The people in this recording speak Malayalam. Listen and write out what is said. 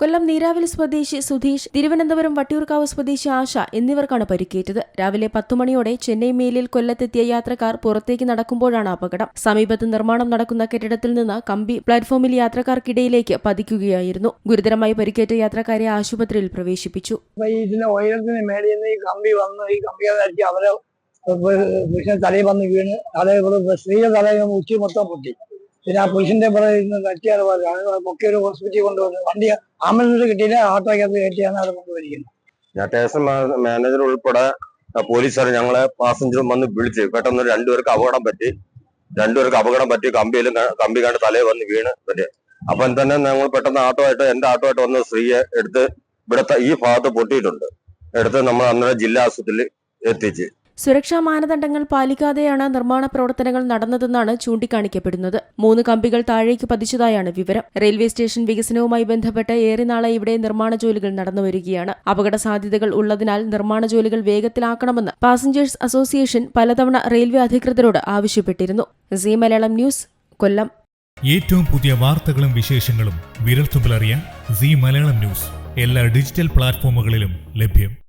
കൊല്ലം നീരാവിൽ സ്വദേശി സുധീഷ് തിരുവനന്തപുരം വട്ടിയൂർക്കാവ് സ്വദേശി ആശ എന്നിവർക്കാണ് പരിക്കേറ്റത്. രാവിലെ പത്തുമണിയോടെ ചെന്നൈ മേലിൽ കൊല്ലത്തെത്തിയ യാത്രക്കാർ പുറത്തേക്ക് നടക്കുമ്പോഴാണ് അപകടം. സമീപത്ത് നിർമ്മാണം നടക്കുന്ന കെട്ടിടത്തിൽ നിന്ന് കമ്പി പ്ലാറ്റ്ഫോമിൽ യാത്രക്കാർക്കിടയിലേക്ക് പതിക്കുകയായിരുന്നു. ഗുരുതരമായി പരിക്കേറ്റ യാത്രക്കാരെ ആശുപത്രിയിൽ പ്രവേശിപ്പിച്ചു. ഉയരത്തിന് മേളിൽ ഈ കമ്പി വന്ന് ഈ കമ്പി അവരെ ഉച്ചി മൊത്തം പൊട്ടി. പിന്നെ ആ പുരുഷന്റെ പറയുന്നത് തട്ടിയാൽ പൊക്കി ഒരു ഹോസ്പിറ്റലിൽ കൊണ്ടുവന്ന് വണ്ടി ആംബുലൻസ് കിട്ടിയില്ല ഓട്ടോയ്ക്കകത്ത് കയറ്റിയാണ് അവിടെ കൊണ്ടുവരിക്കുന്നത്. ഞാൻ സ്റ്റേഷൻ മാനേജർ ഉൾപ്പെടെ പോലീസുകാർ ഞങ്ങളെ പാസഞ്ചറും വന്ന് വിളിച്ച്. പെട്ടെന്ന് രണ്ടുപേർക്ക് അപകടം പറ്റി. രണ്ടുപേർക്ക് അപകടം പറ്റി. കമ്പിയിലും കമ്പി കണ്ട് തലയിൽ വന്ന് വീണ് പറ്റി. അപ്പം തന്നെ ഞങ്ങൾ പെട്ടെന്ന് ആട്ടോ ആയിട്ട് എന്റെ ആട്ടോ ആയിട്ട് വന്ന സ്ത്രീയെ എടുത്ത് ഇവിടുത്തെ ഈ ഭാഗത്ത് പൊട്ടിയിട്ടുണ്ട്. എടുത്ത് നമ്മൾ അന്നേരം ജില്ലാ ആശുപത്രിയിൽ എത്തിച്ച്. സുരക്ഷാ മാനദണ്ഡങ്ങൾ പാലിക്കാതെയാണ് നിർമ്മാണ പ്രവർത്തനങ്ങൾ നടന്നതെന്നാണ് ചൂണ്ടിക്കാണിക്കപ്പെടുന്നത്. മൂന്ന് കമ്പികൾ താഴേക്ക് പതിച്ചതായാണ് വിവരം. റെയിൽവേ സ്റ്റേഷൻ വികസനവുമായി ബന്ധപ്പെട്ട് ഏറെ നാളെ ഇവിടെ നിർമ്മാണ ജോലികൾ നടന്നുവരികയാണ് അപകട സാധ്യതകൾ ഉള്ളതിനാൽ നിർമ്മാണ ജോലികൾ വേഗത്തിലാക്കണമെന്ന് പാസഞ്ചേഴ്സ് അസോസിയേഷൻ പലതവണ റെയിൽവേ അധികൃതരോട് ആവശ്യപ്പെട്ടിരുന്നു. C Malayalam news Kollam. ഏറ്റവും പുതിയ വാർത്തകളും വിശേഷങ്ങളും വിരൽത്തുമ്പിലറിയാൻ സി മലയാളം ന്യൂസ്. എല്ലാ ഡിജിറ്റൽ പ്ലാറ്റ്ഫോമുകളിലും ലഭ്യം.